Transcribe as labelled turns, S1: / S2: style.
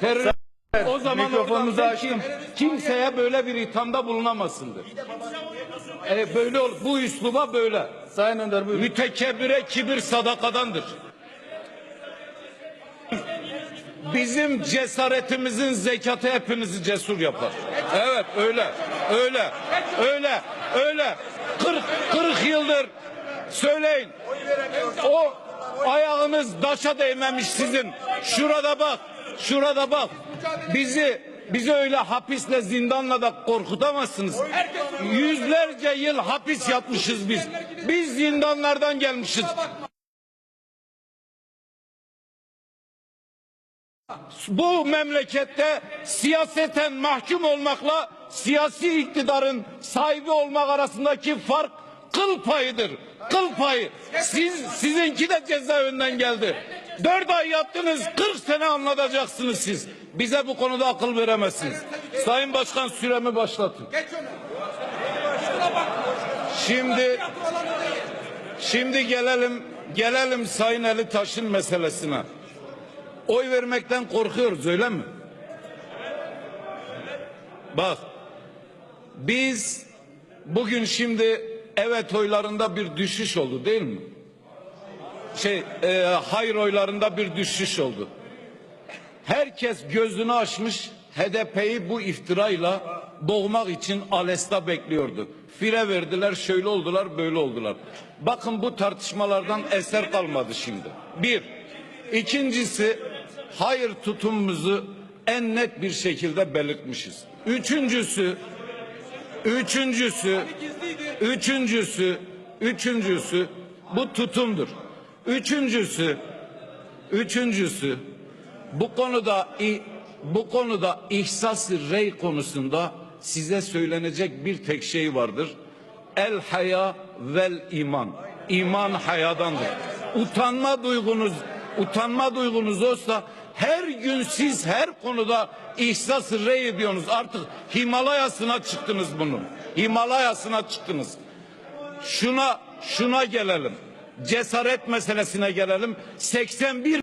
S1: Terör o zaman
S2: mikrofonunuzu
S1: oradan
S2: açtım.
S1: kim- kimseye böyle bir ithamda bulunamazsındır. E, böyle ol, bu üsluba böyle.
S2: Sayın Önder buyurun.
S1: Mütekebbire kibir sadakadandır. Bizim cesaretimizin zekatı hepimizi cesur yapar. Evet öyle. Öyle. Öyle. Öyle. 40 40 yıldır söyleyin. O ayağınız daşa değmemiş sizin. Şurada bak. Şurada bak. Bizi bizi öyle hapisle zindanla da korkutamazsınız. Yüzlerce yıl hapis yatmışız biz. Biz zindanlardan gelmişiz. Bu memlekette siyaseten mahkum olmakla siyasi iktidarın sahibi olmak arasındaki fark kıl payıdır. Kıl payı. Siz, sizinki de cezaevinden geldi. Dört ay yattınız, 40 sene anlatacaksınız siz. Bize bu konuda akıl veremezsiniz. Sayın Başkan süremi başlatın. Şimdi şimdi gelelim gelelim Sayın Ali Taş'ın meselesine. Oy vermekten korkuyoruz öyle mi? Bak biz bugün şimdi evet oylarında bir düşüş oldu değil mi? Şey e, hayır oylarında bir düşüş oldu. Herkes gözünü açmış HDP'yi bu iftirayla boğmak için Ales'ta bekliyordu. Fire verdiler, şöyle oldular, böyle oldular. Bakın bu tartışmalardan eser kalmadı şimdi. Bir. İkincisi, hayır tutumumuzu en net bir şekilde belirtmişiz. Üçüncüsü, üçüncüsü, üçüncüsü, üçüncüsü bu tutumdur. Üçüncüsü, üçüncüsü, bu konuda bu konuda ihsas rey konusunda size söylenecek bir tek şey vardır. El haya vel iman. İman hayadandır. Utanma duygunuz utanma duygunuz olsa her gün siz her konuda ihsas rey ediyorsunuz. Artık Himalayasına çıktınız bunun. Himalayasına çıktınız. Şuna şuna gelelim. Cesaret meselesine gelelim. 81